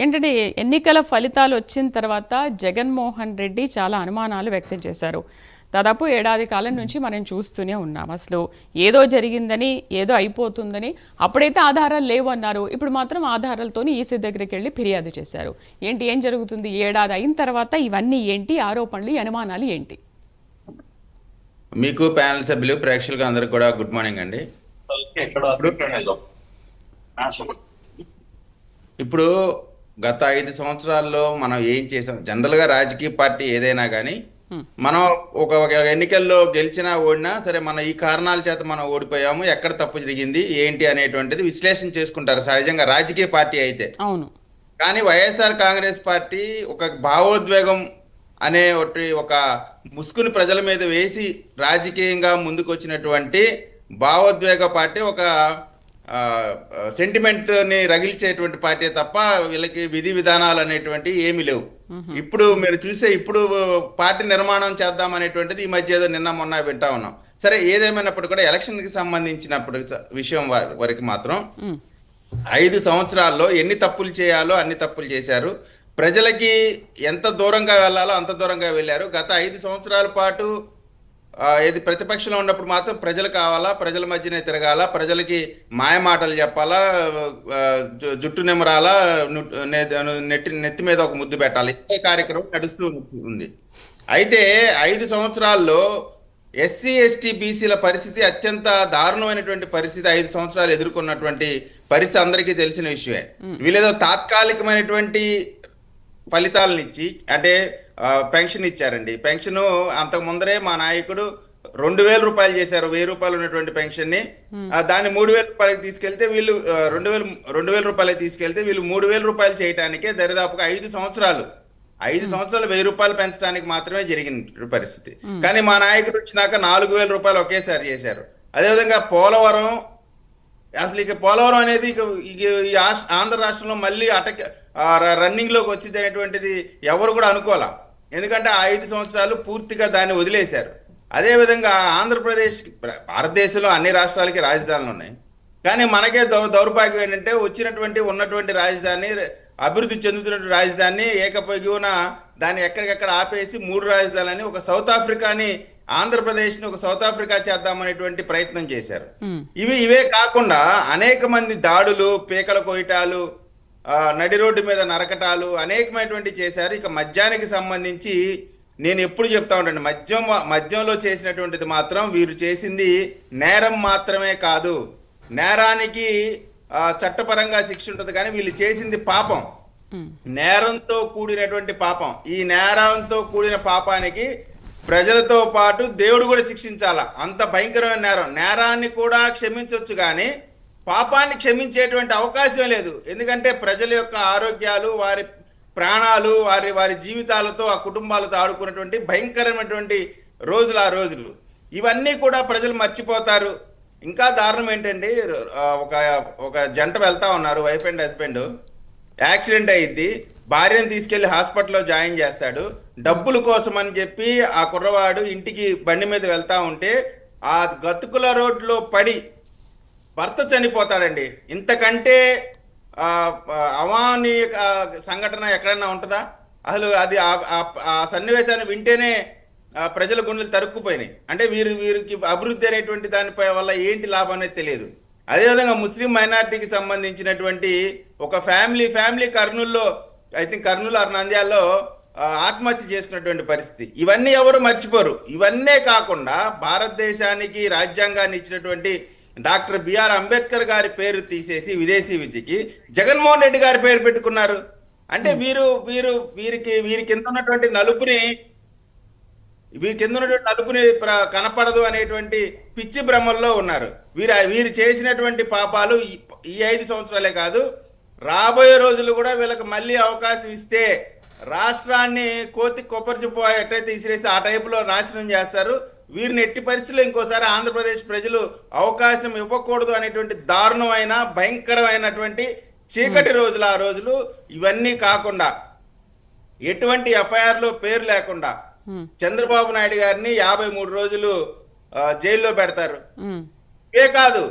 ఏంటంటే ఎన్నికల ఫలితాలు వచ్చిన తర్వాత జగన్మోహన్ రెడ్డి చాలా అనుమానాలు వ్యక్తం చేశారు. దాదాపు ఏడాది కాలం నుంచి మనం చూస్తూనే ఉన్నాం. అసలు ఏదో జరిగిందని ఏదో అయిపోతుందని అప్పుడైతే ఆధారాలు లేవు అన్నారు. ఇప్పుడు మాత్రం ఆధారాలతోని ఈసీ దగ్గరికి వెళ్ళి ఫిర్యాదు చేశారు. ఏంటి ఏం జరుగుతుంది? ఏడాది అయిన తర్వాత ఇవన్నీ ఏంటి? ఆరోపణలు అనుమానాలు ఏంటి? మీకు ప్యానల్ సభ్యులు ప్రేక్షకులకు అందరికి కూడా గుడ్ మార్నింగ్ అండి. ఇప్పుడు గత ఐదు సంవత్సరాల్లో మనం ఏం చేసాం? జనరల్గా రాజకీయ పార్టీ ఏదైనా కానీ మనం ఒక ఎన్నికల్లో గెలిచినా ఓడినా సరే మన ఈ కారణాల చేత మనం ఓడిపోయాము ఎక్కడ తప్పు జరిగింది ఏంటి అనేటువంటిది విశ్లేషణ చేసుకుంటారు. సహజంగా రాజకీయ పార్టీ అయితే. అవును. కానీ వైఎస్ఆర్ కాంగ్రెస్ పార్టీ ఒక భావోద్వేగం అనే ఒకటి ఒక ముసుగుని ప్రజల మీద వేసి రాజకీయంగా ముందుకు వచ్చినటువంటి భావోద్వేగ పార్టీ ఒక సెంటిమెంట్ని రగిల్చేటువంటి పార్టీ తప్ప వీళ్ళకి విధి విధానాలు అనేటువంటి ఏమీ లేవు. ఇప్పుడు మీరు చూసే ఇప్పుడు పార్టీ నిర్మాణం చేద్దాం అనేటువంటిది ఈ మధ్య ఏదో నిన్న మొన్న వింటా ఉన్నాం. సరే ఏదేమైనప్పుడు కూడా ఎలక్షన్కి సంబంధించినప్పుడు విషయం వరకు మాత్రం ఐదు సంవత్సరాల్లో ఎన్ని తప్పులు చేయాలో అన్ని తప్పులు చేశారు. ప్రజలకి ఎంత దూరంగా వెళ్ళాలో అంత దూరంగా వెళ్ళారు. గత ఐదు సంవత్సరాల పాటు ఏది ప్రతిపక్షంలో ఉన్నప్పుడు మాత్రం ప్రజలు కావాలా ప్రజల మధ్యనే తిరగాల ప్రజలకి మాయ మాటలు చెప్పాలా జుట్టు నిమరాలా నెట్టి నెత్తి మీద ఒక ముద్దు పెట్టాలి. ఇదే కార్యక్రమం నడుస్తూ ఉంది. అయితే ఐదు సంవత్సరాల్లో ఎస్సీ ఎస్టీ బీసీల పరిస్థితి అత్యంత దారుణమైనటువంటి పరిస్థితి ఐదు సంవత్సరాలు ఎదుర్కొన్నటువంటి పరిస్థితి అందరికీ తెలిసిన విషయమే. వీళ్ళేదో తాత్కాలికమైనటువంటి ఫలితాలను ఇచ్చి అంటే పెన్షన్ ఇచ్చారండి. పెన్షన్ అంతకు ముందరే మా నాయకుడు రెండు వేల రూపాయలు చేశారు. వెయ్యి రూపాయలు ఉన్నటువంటి పెన్షన్ని దాన్ని మూడు వేల రూపాయలకి తీసుకెళ్తే వీళ్ళు రెండు వేలు రెండు వేల రూపాయలకి తీసుకెళ్తే వీళ్ళు మూడు వేల రూపాయలు చేయటానికే దరిదాపుగా ఐదు సంవత్సరాలు. ఐదు సంవత్సరాలు వెయ్యి రూపాయలు పెంచడానికి మాత్రమే జరిగిన పరిస్థితి. కానీ మా నాయకుడు వచ్చినాక నాలుగు వేల రూపాయలు ఒకేసారి చేశారు. అదేవిధంగా పోలవరం అసలు ఇక పోలవరం అనేది ఇక ఆంధ్ర రాష్ట్రంలో మళ్ళీ అటక రన్నింగ్లోకి వచ్చింది అనేటువంటిది ఎవరు కూడా అనుకోలే ఎందుకంటే ఆ ఐదు సంవత్సరాలు పూర్తిగా దాన్ని వదిలేశారు. అదేవిధంగా ఆంధ్రప్రదేశ్ భారతదేశంలో అన్ని రాష్ట్రాలకి రాజధానులు ఉన్నాయి. కానీ మనకే దౌ దౌర్భాగ్యం ఏంటంటే వచ్చినటువంటి ఉన్నటువంటి రాజధాని అభివృద్ధి చెందుతున్నటువంటి రాజధాని ఏకపగిన దాన్ని ఎక్కడికెక్కడ ఆపేసి మూడు రాజధానులని ఒక సౌత్ ఆఫ్రికాని ఆంధ్రప్రదేశ్ని ఒక సౌత్ ఆఫ్రికా చేద్దామనేటువంటి ప్రయత్నం చేశారు. ఇవి ఇవే కాకుండా అనేక మంది దాడులు పీకల కొయ్యటాలు ఆ, నడి రోడ్డు మీద నరకటాలు అనేకమైనటువంటి చేశారు. ఇక మద్యానికి సంబంధించి నేను ఎప్పుడు చెప్తా ఉంటాను మద్యం మద్యంలో చేసినటువంటిది మాత్రం వీరు చేసింది నేరం మాత్రమే కాదు. నేరానికి చట్టపరంగా శిక్ష ఉంటుంది కానీ వీళ్ళు చేసింది పాపం. నేరంతో కూడినటువంటి పాపం. ఈ నేరంతో కూడిన పాపానికి ప్రజలతో పాటు దేవుడు కూడా శిక్షించాలా? అంత భయంకరమైన నేరం. నేరాన్ని కూడా క్షమించవచ్చు కానీ పాపాన్ని క్షమించేటువంటి అవకాశం లేదు. ఎందుకంటే ప్రజల యొక్క ఆరోగ్యాలు వారి ప్రాణాలు వారి వారి జీవితాలతో ఆ కుటుంబాలతో ఆడుకున్నటువంటి భయంకరమైనటువంటి రోజులు ఆ రోజులు. ఇవన్నీ కూడా ప్రజలు మర్చిపోతారు. ఇంకా దారుణం ఏంటండి ఒక ఒక జంట వెళ్తా ఉన్నారు వైఫ్ అండ్ హస్బెండ్. యాక్సిడెంట్ అయింది భార్యను తీసుకెళ్ళి హాస్పిటల్లో జాయిన్ చేస్తాడు. డబ్బుల కోసం అని చెప్పి ఆ కుర్రవాడు ఇంటికి బండి మీద వెళ్తా ఉంటే ఆ గతుకుల రోడ్లో పడి భర్త చనిపోతాడండి. ఇంతకంటే ఆ, అవానీయ సంఘటన ఎక్కడన్నా ఉంటుందా? అసలు అది ఆ- సన్నివేశాన్ని వింటేనే ప్రజల గుండెలు తరుక్కుపోయినాయి. అంటే వీరు వీరికి అభివృద్ధి అనేటువంటి దానిపై వల్ల ఏంటి లాభం అనేది తెలియదు. అదేవిధంగా ముస్లిం మైనారిటీకి సంబంధించినటువంటి ఒక ఫ్యామిలీ ఫ్యామిలీ కర్నూల్లో ఐ థింక్ కర్నూలు ఆర్ నంద్యాల్లో ఆత్మహత్య చేసుకున్నటువంటి పరిస్థితి. ఇవన్నీ ఎవరు మర్చిపోరు. ఇవన్నీ కాకుండా భారతదేశానికి రాజ్యాంగాన్ని ఇచ్చినటువంటి డాక్టర్ బిఆర్ అంబేద్కర్ గారి పేరు తీసేసి విదేశీ విద్యకి జగన్మోహన్ రెడ్డి గారి పేరు పెట్టుకున్నారు. అంటే వీరు వీరు వీరికి వీరి కింద ఉన్నటువంటి నలుపుని వీరి కింద ఉన్నటువంటి నలుపుని కనపడదు అనేటువంటి పిచ్చి భ్రమల్లో ఉన్నారు. వీరు వీరు చేసినటువంటి పాపాలు ఈ- ఐదు సంవత్సరాలే కాదు రాబోయే రోజులు కూడా వీళ్ళకి మళ్ళీ అవకాశం ఇస్తే రాష్ట్రాన్ని కోతి కొప్పరిచిపో ఎట్లయితే ఇసిరేస్తే ఆ టైపులో నాశనం చేస్తారు. వీరిని ఎట్టి పరిస్థితుల్లో ఇంకోసారి ఆంధ్రప్రదేశ్ ప్రజలు అవకాశం ఇవ్వకూడదు అనేటువంటి దారుణమైన భయంకరమైనటువంటి చీకటి రోజులు ఆ రోజులు ఇవన్నీ కాకుండా ఎటువంటి ఎఫ్ఐఆర్లో పేరు లేకుండా ఉమ్, చంద్రబాబు నాయుడు గారిని యాభై మూడు రోజులు జైల్లో పెడతారు. ఉమ్, ఇవే కాదు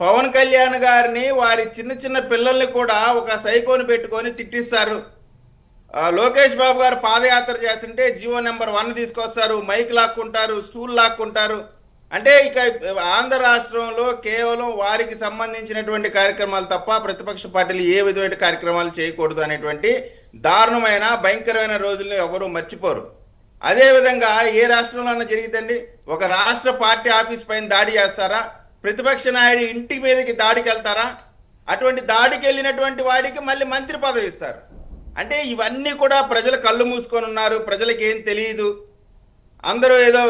పవన్ కళ్యాణ్ గారిని వారి చిన్న చిన్న పిల్లల్ని కూడా ఒక సైకోని పెట్టుకొని తిట్టిస్తారు. లోకేష్ బాబు గారు పాదయాత్ర చేస్తుంటే జియో నెంబర్ వన్ తీసుకొస్తారు మైక్ లాక్కుంటారు స్టూల్ లాక్కుంటారు. అంటే ఇక ఆంధ్ర రాష్ట్రంలో కేవలం వారికి సంబంధించినటువంటి కార్యక్రమాలు తప్ప ప్రతిపక్ష పార్టీలు ఏ విధమైన కార్యక్రమాలు చేయకూడదు అనేటువంటి దారుణమైన భయంకరమైన రోజులను ఎవరు మర్చిపోరు. అదేవిధంగా ఏ రాష్ట్రంలో జరిగిందండి ఒక రాష్ట్ర పార్టీ ఆఫీస్ పైన దాడి చేస్తారా ప్రతిపక్ష నాయుడు ఇంటి మీదకి దాడికి వెళ్తారా అటువంటి దాడికి వెళ్ళినటువంటి వాడికి మళ్ళీ మంత్రి పదవి ఇస్తారు. అంటే ఇవన్నీ కూడా ప్రజలు కళ్ళు మూసుకొని ఉన్నారు ప్రజలకు ఏం తెలియదు అందరూ ఏదో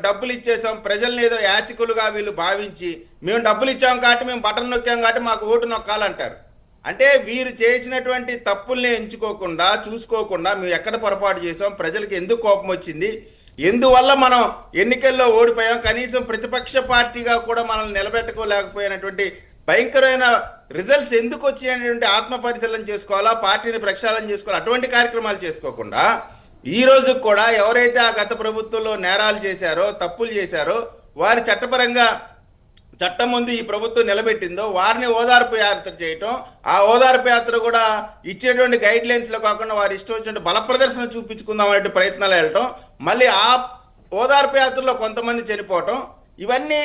డబ్బులు ఇచ్చేసాం ప్రజల్ని ఏదో యాచకులుగా వీళ్ళు భావించి మేము డబ్బులు ఇచ్చాం కాబట్టి మేము బటన్ నొక్కాం కాబట్టి మాకు ఓటు నొక్కాలంటారు. అంటే వీరు చేసినటువంటి తప్పుల్ని ఎంచుకోకుండా చూసుకోకుండా మేము ఎక్కడ పొరపాటు చేసాం ప్రజలకు ఎందుకు కోపం వచ్చింది ఎందువల్ల మనం ఎన్నికల్లో ఓడిపోయాం కనీసం ప్రతిపక్ష పార్టీగా కూడా మనల్ని నిలబెట్టుకోలేకపోయినటువంటి భయంకరమైన రిజల్ట్స్ ఎందుకు వచ్చినటువంటి ఆత్మ పరిశీలన చేసుకోవాలా పార్టీని ప్రక్షాళన చేసుకోవాలి అటువంటి కార్యక్రమాలు చేసుకోకుండా ఈ రోజు కూడా ఎవరైతే ఆ గత ప్రభుత్వంలో నేరాలు చేశారో తప్పులు చేశారో వారి చట్టపరంగా చట్టం ముందు ఈ ప్రభుత్వం నిలబెట్టిందో వారిని ఓదార్పు యాత్ర చేయటం ఆ ఓదార్పు యాత్ర కూడా ఇచ్చేటువంటి గైడ్ లైన్స్లో కాకుండా వారి ఇష్టం వచ్చినట్టు బల ప్రదర్శన చూపించుకుందాం అనే ప్రయత్నాలు వెళ్ళటం మళ్ళీ ఆ ఓదార్పు యాత్రలో కొంతమంది చనిపోవటం ఇవన్నీ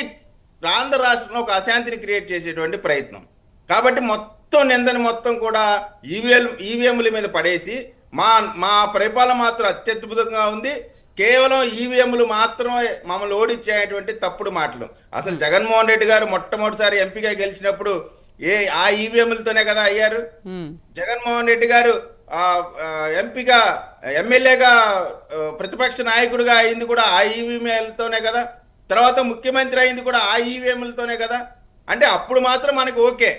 ఆంధ్ర రాష్ట్రంలో ఒక అశాంతిని క్రియేట్ చేసేటువంటి ప్రయత్నం. కాబట్టి మొత్తం నిందని మొత్తం కూడా ఈవీఎల్ ఈవీఎంల మీద పడేసి మా మా పరిపాలన మాత్రం అత్యద్భుతంగా ఉంది. కేవలం ఈవీఎంలు మాత్రమే మమ్మల్ని ఓడించేటువంటి తప్పుడు మాటలు. అసలు జగన్మోహన్ రెడ్డి గారు మొట్టమొదటిసారి ఎంపీగా గెలిచినప్పుడు ఏ ఆ ఈవీఎంలతోనే కదా అయ్యారు? జగన్మోహన్ రెడ్డి గారు ఎంపీగా ఎమ్మెల్యేగా ప్రతిపక్ష నాయకుడిగా అయింది కూడా ఆ ఈవీఎంలతోనే కదా? తర్వాత ముఖ్యమంత్రి అయింది కూడా ఆ ఈవీఎంలతోనే కదా. అంటే అప్పుడు మాత్రం మనకి ఓకే.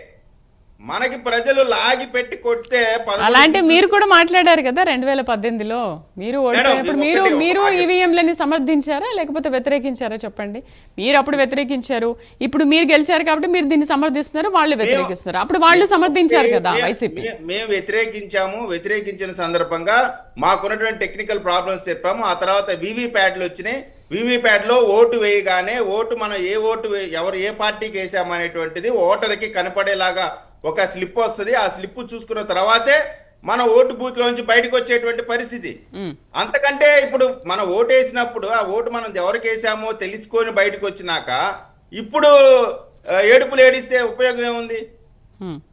మనకి ప్రజలు లాగి పెట్టి కొడితే పదకొండు అలాంటి మీరు కూడా మాట్లాడారు కదా రెండు వేల పద్దెనిమిదిలో. మీరు ఓడిపోయినప్పుడు మీరు మీరు. ఈవీఎంలని సమర్థించారా లేకపోతే వ్యతిరేకించారా చెప్పండి. మీరు అప్పుడు వ్యతిరేకించారు ఇప్పుడు మీరు గెలిచారు కాబట్టి మీరు దీన్ని సమర్థిస్తున్నారు వాళ్ళు వ్యతిరేకిస్తున్నారు. అప్పుడు వాళ్ళు సమర్థించారు కదా వైసీపీ. మేము వ్యతిరేకించాము వ్యతిరేకించిన సందర్భంగా మాకున్నటువంటి టెక్నికల్ ప్రాబ్లమ్స్ చెప్పాము ఆ తర్వాత వివి ప్యాడ్లు వచ్చినాయి. వివి ప్యాడ్లో ఓటు వేయగానే ఓటు మనం ఏ ఓటు ఎవరు ఏ పార్టీకి వేసాము అనేటువంటిది ఓటర్కి కనపడేలాగా ఒక స్లిప్ వస్తుంది. ఆ స్లిప్ చూసుకున్న తర్వాతే మన ఓటు బూత్ లోంచి బయటకు వచ్చేటువంటి పరిస్థితి. అంతకంటే ఇప్పుడు మనం ఓటు వేసినప్పుడు ఆ ఓటు మనం ఎవరికి వేసామో తెలుసుకొని బయటకు వచ్చినాక ఇప్పుడు ఏడుపులు ఏడిస్తే ఉపయోగం ఏముంది?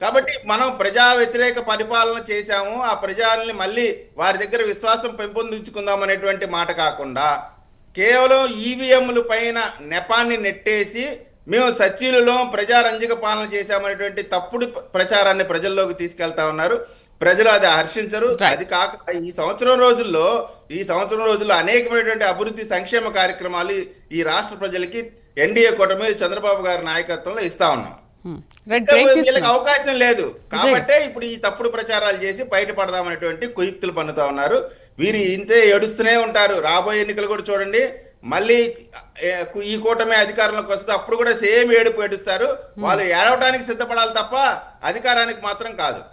కాబట్టి మనం ప్రజా వ్యతిరేక పరిపాలన చేశాము. ఆ ప్రజల్ని మళ్ళీ వారి దగ్గర విశ్వాసం పెంపొందించుకుందాం అనేటువంటి మాట కాకుండా కేవలం ఈవీఎంల పైన నెపాన్ని నెట్టేసి మేము సచ్చీలులో ప్రజారంజక పాలన చేశామనేటువంటి తప్పుడు ప్రచారాన్ని ప్రజల్లోకి తీసుకెళ్తా ఉన్నారు. ప్రజలు అది హర్షించరు. అది కాక ఈ సంవత్సరం రోజుల్లో ఈ సంవత్సరం రోజుల్లో అనేకమైనటువంటి అభివృద్ధి సంక్షేమ కార్యక్రమాలు ఈ రాష్ట్ర ప్రజలకి ఎన్డీఏ కూటమి చంద్రబాబు గారి నాయకత్వంలో ఇస్తా ఉన్నాం. బ్రేక్ వీళ్ళకి అవకాశం లేదు. కాబట్టే ఇప్పుడు ఈ తప్పుడు ప్రచారాలు చేసి బయటపడదామనేటువంటి కుయుక్తులు పన్నుతా ఉన్నారు. వీరు ఇంతే ఏడుస్తూనే ఉంటారు. రాబోయే ఎన్నికలు కూడా చూడండి. మళ్ళీ ఈ కూటమి అధికారంలోకి వస్తే అప్పుడు కూడా సేమ్ ఏడుపు ఏడుస్తారు. వాళ్ళు ఏడవడానికి సిద్ధపడాలి తప్ప అధికారానికి మాత్రం కాదు.